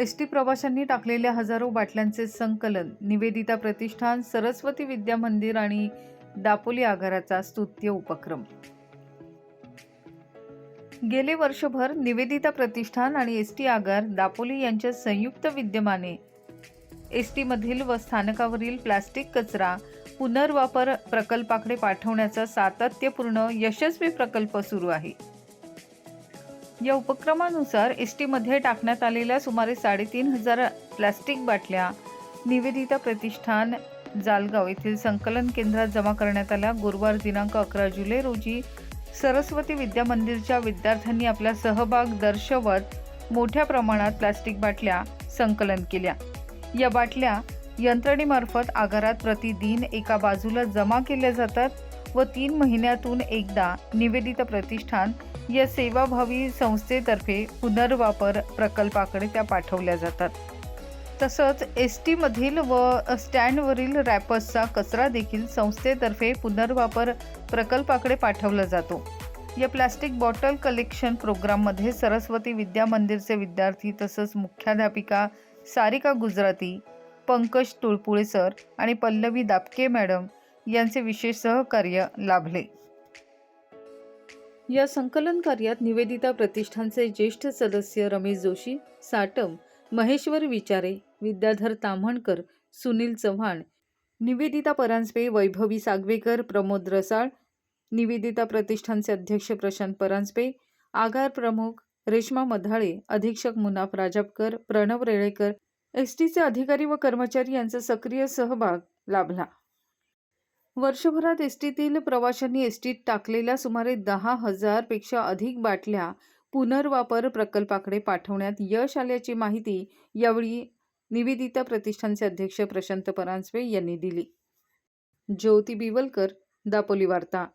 S T प्रवाशांनी टाकलेल्या हजारो बाटल्यांचे संकलन निवेदिता प्रतिष्ठान सरस्वती विद्या मंदिर आणि दापोली आगाराचा स्तुत्य उपक्रम. गेले वर्षभर निवेदिता प्रतिष्ठान आणि एस टी आगार दापोली यांच्या संयुक्त विद्यमाने एस टीमधील व स्थानकावरील प्लास्टिक कचरा पुनर्वापर प्रकल्पाकडे पाठवण्याचा सातत्यपूर्ण यशस्वी प्रकल्प सुरू आहे. या उपक्रमानुसार एस टीमध्ये टाकण्यात आलेल्या सुमारे साडेतीन हजार प्लास्टिक बाटल्या निवेदिता प्रतिष्ठान जालगाव येथील संकलन केंद्रात जमा करण्यात आल्या. गुरुवार दिनांक अकरा जुलै रोजी सरस्वती विद्या मंदिरच्या विद्यार्थ्यांनी आपला सहभाग दर्शवत मोठ्या प्रमाणात प्लास्टिक बाटल्या संकलन केल्या. या बाटल्या यंत्रणेमार्फत आगारात प्रतिदिन एका बाजूला जमा केल्या जातात व तीन महिन्यातून एकदा निवेदिता प्रतिष्ठान या सेवाभावी संस्थेतर्फे पुनर्वापर प्रकल्पाकडे त्या पाठवल्या जातात. तसंच एस टीमधील व स्टँडवरील रॅपर्सचा कचरा देखील संस्थेतर्फे पुनर्वापर प्रकल्पाकडे पाठवला जातो. या प्लास्टिक बॉटल कलेक्शन प्रोग्राममध्ये सरस्वती विद्या मंदिरचे विद्यार्थी तसंच मुख्याध्यापिका सारिका गुजराती पंकज तुळपुळे सर आणि पल्लवी दापके मॅडम यांचे विशेष सहकार्य लाभले. या संकलन कार्यात निवेदिता प्रतिष्ठानचे ज्येष्ठ सदस्य रमेश जोशी साटम महेश्वर विचारे विद्याधर ताम्हणकर सुनील चव्हाण निवेदिता परांजपे वैभवी सागवेकर प्रमोद रसाळ निवेदिता प्रतिष्ठानचे अध्यक्ष प्रशांत परांजपे आगार प्रमुख रेश्मा मधाळे अधीक्षक मुनाफ राजापकर प्रणव रेळेकर एस टीचे अधिकारी व कर्मचारी यांचा सक्रिय सहभाग लाभला. वर्षभरात एस टीतील प्रवाशांनी एस टीत टाकलेल्या सुमारे दहा हजारपेक्षा अधिक बाटल्या पुनर्वापर प्रकल्पाकडे पाठवण्यात यश आल्याची माहिती यावेळी निवेदिता प्रतिष्ठानचे अध्यक्ष प्रशांत परांजपे यांनी दिली. ज्योती बिवलकर दापोली वार्ता.